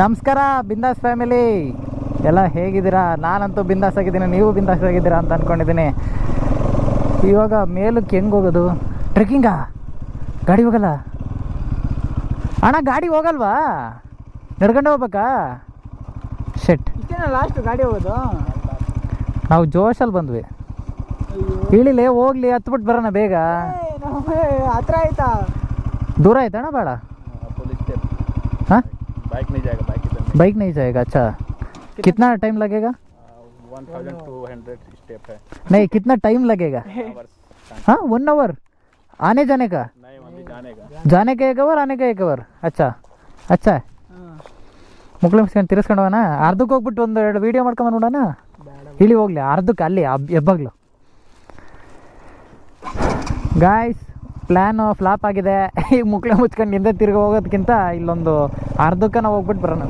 ನಮಸ್ಕಾರ ಬಿಂದಾಸ್ ಫ್ಯಾಮಿಲಿ. ಎಲ್ಲ ಹೇಗಿದ್ದೀರಾ? ನಾನಂತೂ ಬಿಂದಾಸ್ ಆಗಿದ್ದೀನಿ ನೀವು ಬಿಂದಾಸ್ ಆಗಿದ್ದೀರಾ ಅಂತ ಅಂದ್ಕೊಂಡಿದ್ದೀನಿ ಇವಾಗ ಮೇಲಕ್ಕೆ ಹೆಂಗೆ ಹೋಗೋದು? ಟ್ರೆಕ್ಕಿಂಗಾ ಗಾಡಿ ಹೋಗಲ್ಲ? ಅಣ್ಣ ಗಾಡಿ ಹೋಗಲ್ವಾ? ನಡ್ಕೊಂಡು ಹೋಗ್ಬೇಕಾ? ಶೆಟ್ ಲಾಸ್ಟ್ ಗಾಡಿ ಹೋಗೋದು? ನಾವು ಜೋಶಲ್ಲಿ ಬಂದ್ವಿ. ಇಳಿಲೆ ಹೋಗ್ಲಿ ಹತ್ಬಿಟ್ಟು ಬರೋಣ ಬೇಗ. ಹತ್ರ ಆಯ್ತಾ? ದೂರ ಆಯ್ತಣ್ಣ ಬೇಡ बाइक नहीं जाएगा बाइक इधर बाइक नहीं जाएगा अच्छा कितना टाइम लगेगा one thousand two hundred step है नहीं कितना टाइम लगेगा Hours का। हाँ वन आवर आने जाने का नहीं वहाँ भी जाने का जाने का एक आवर आने का एक आवर अच्छा अच्छा है ಮುಕ್ಳು ಮುಸ್ಕೊಂಡು ತಿರ್ಸ್ಕೊಂಡು ಹೋಗೋಣ ಅರ್ಧಕ್ಕೆ ಹೋಗ್ಬಿಟ್ಟು ಒಂದು ಎರಡು ವೀಡಿಯೋ ಮಾಡ್ಕೊಂಬಂದು ನೋಡೋಣ ಇಳಿ ಹೋಗ್ಲಿ ಅರ್ಧಕ್ಕೆ ಅಲ್ಲಿ ಅಬ್- ಎಬ್ಬಗ್ಲು ಗಾಯ್ಸ್ ಪ್ಲ್ಯಾನು ಫ್ಲಾಪ್ ಆಗಿದೆ ಈಗ ಮುಕ್ಳೆ ಮುಚ್ಕೊಂಡು ಹಿಂದೆ ತಿರ್ಗಿ ಹೋಗೋದಕ್ಕಿಂತ ಇಲ್ಲೊಂದು ಅರ್ಧಕ್ಕೆ ನಾವು ಹೋಗ್ಬಿಟ್ಟು ಬರೋಣ.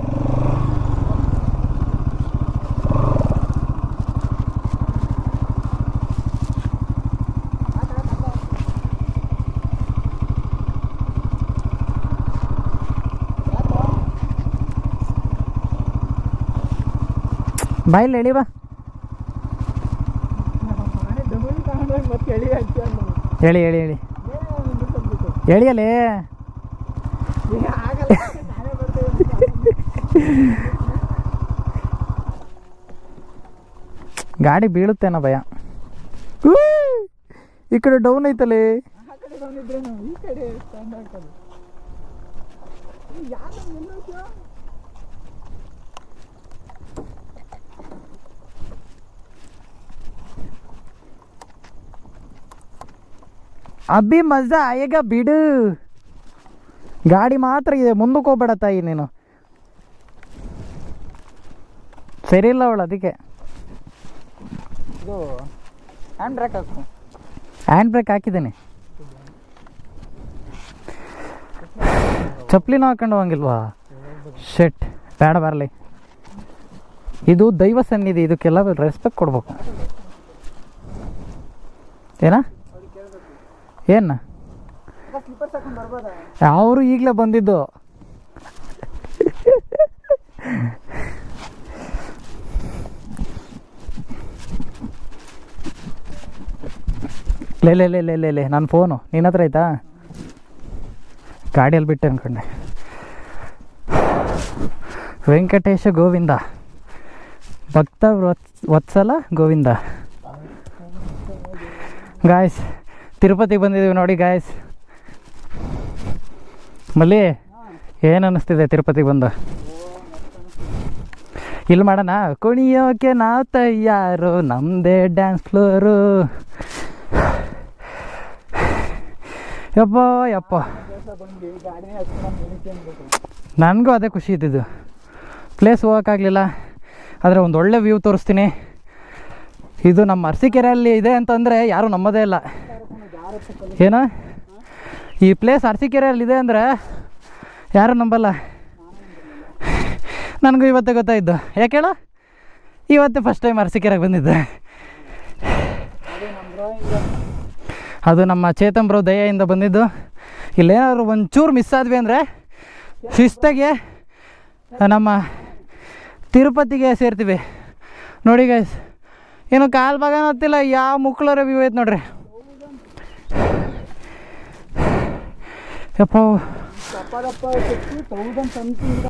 ಬಾಯಲ್ಲಿ ಎಳಿ ಬಾ. ಹೇಳಿ ಹೇಳಿ ಹೇಳಿ ಏನೇ ಒಂದು ಬಿಟ್ಬಿಟ್ಟು. ಎಳಿಯಲೇ ಈಗ ಆಗಲ್ಲ ನಾನೇ ಬರ್ತೀನಿ ಗಾಡಿ ಬೀಳುತ್ತೇನೋ ಭಯ! ಈ ಕಡೆ ಡೌನ್ ಐತಲೇ. ಅಬ್ಬಿ ಮಜಾ ಆಯೇಗ ಬಿಡು. ಗಾಡಿ ಮಾತ್ರ ಇದೆ, ಮುಂದಕ್ಕೆ ಹೋಗ್ಬೇಡ ತಾಯಿ ನೀನು. ಸರಿ ಇಲ್ಲ ಅವಳು ಅದಕ್ಕೆ. ಇದು ಹ್ಯಾಂಡ್ ಬ್ರೇಕ್ ಹಾಕು. ಹ್ಯಾಂಡ್ ಬ್ರೇಕ್ ಹಾಕಿದ್ದೀನಿ. ಚಪ್ಪಲಿನೂ ಹಾಕೊಂಡು ಹೋಗಂಗಿಲ್ವಾ? ಶೆಟ್ ಬೇಡ ಬರಲಿ. ಇದು ದೈವ ಸನ್ನಿಧಿ ಇದಕ್ಕೆಲ್ಲ ರೆಸ್ಪೆಕ್ಟ್ ಕೊಡ್ಬೇಕು. ಏನ? ಏನ? ಅವರು ಈಗಲೇ ಬಂದಿದ್ದು. ಲೇ ಲೇ ಲೇ ಲೇ ಲೇ ನನ್ನ ಫೋನು. ನಿನ್ನ ಹತ್ರ ಆಯ್ತಾ? ಗಾಡಿಯಲ್ಲಿ ಬಿಟ್ಟೆ ಅನ್ಕೊಂಡೆ. ವೆಂಕಟೇಶ ಗೋವಿಂದ. ಭಕ್ತ ವತ್ಸ್- ವತ್ಸಲ ಗೋವಿಂದ. ಗಾಯ್ಸ್ ತಿರುಪತಿಗೆ ಬಂದಿದ್ದೀವಿ ನೋಡಿ ಗಾಯ್ಸ್ ಮಲ್ಲಿ, ಏನು ಅನ್ನಿಸ್ತಿದೆ ತಿರುಪತಿಗೆ ಬಂದು? ಇಲ್ಲಿ ಮಾಡೋಣ? ಕುಣಿಯೋಕೆ ನಾವು ತಯ್ಯಾರು ನಮ್ಮದೇ ಡ್ಯಾನ್ಸ್ ಫ್ಲೋರು ಯಪ್ಪ ಯಪ್ಪ ನನಗೂ ಅದೇ ಖುಷಿ ಇದ್ದಿದ್ದು. ಪ್ಲೇಸ್ ಹೋಗೋಕ್ಕಾಗಲಿಲ್ಲ ಆದರೆ ಒಂದು ಒಳ್ಳೆ ವ್ಯೂ ತೋರಿಸ್ತೀನಿ. ಇದು ನಮ್ಮ ಅರಸೀಕೆರೆಯಲ್ಲಿ ಇದೆ ಅಂತಂದರೆ ಯಾರೂ ನಂಬೋದೇ ಇಲ್ಲ. ಏನ? ಈ ಪ್ಲೇಸ್ ಅರಸಿಕೆರೆಯಲ್ಲಿ ಇದೆ ಅಂದರೆ ಯಾರು ನಂಬಲ್ಲ. ನನಗೂ ಇವತ್ತೇ ಗೊತ್ತಾಯಿದ್ದು ಯಾಕೆ ಹೇಳ? ಇವತ್ತೇ ಫಸ್ಟ್ ಟೈಮ್ ಅರಸೀಕೆರೆಗೆ ಬಂದಿದ್ದೆ. ಅದೇ ನಮ್ಮ ಚೇತನ್ ಬ್ರೋ ದಯೆಯಿಂದ ಬಂದಿದ್ದು. ಇಲ್ಲೇನಾದ್ರು ಒಂಚೂರು ಮಿಸ್ ಆದ್ವಿ ಅಂದರೆ ಶಿಸ್ತಾಗೆ ನಮ್ಮ ತಿರುಪತಿಗೆ ಸೇರ್ತೀವಿ. ನೋಡಿ ಗೈಸ್ ಏನು ಕಾಲು ಭಾಗ ಹತ್ತಿಲ್ಲ ಯಾವ ಮುಕ್ಳರ ವ್ಯೂ ಐತೆ ನೋಡ್ರಿ. ಯಪ್ಪ.